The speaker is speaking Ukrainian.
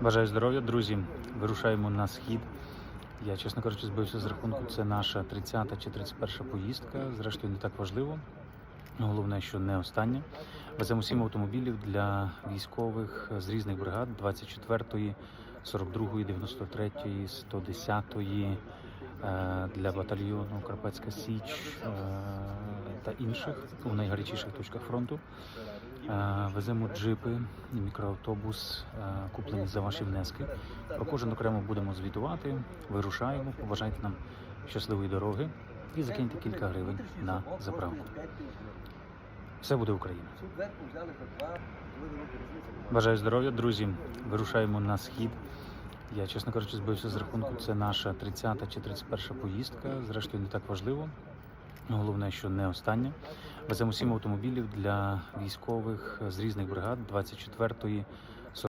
Бажаю здоров'я, друзі. Вирушаємо на схід. Я, чесно кажучи, збився з рахунку. Це наша 30-та чи 31-ша поїздка. Зрештою, не так важливо. Головне, що не остання. Веземо сім автомобілів для військових з різних бригад 24-ї, 42-ї, 93-ї, 110-ї, е, для батальйону Карпатська Січ е, та інших у найгарячіших точках фронту. Веземо джипи і мікроавтобус, куплені за ваші внески. Про кожен окремо будемо звітувати. Вирушаємо. Побажайте нам щасливої дороги і закиньте кілька гривень на заправку. Все буде Україна. Бажаю здоров'я, друзі. Вирушаємо на схід. Я, чесно кажучи, збився з рахунку. Це наша 30-та чи 31-ша поїздка. Зрештою, не так важливо. Головне, що не остання. Веземо сім автомобілів для військових з різних бригад 24-ї,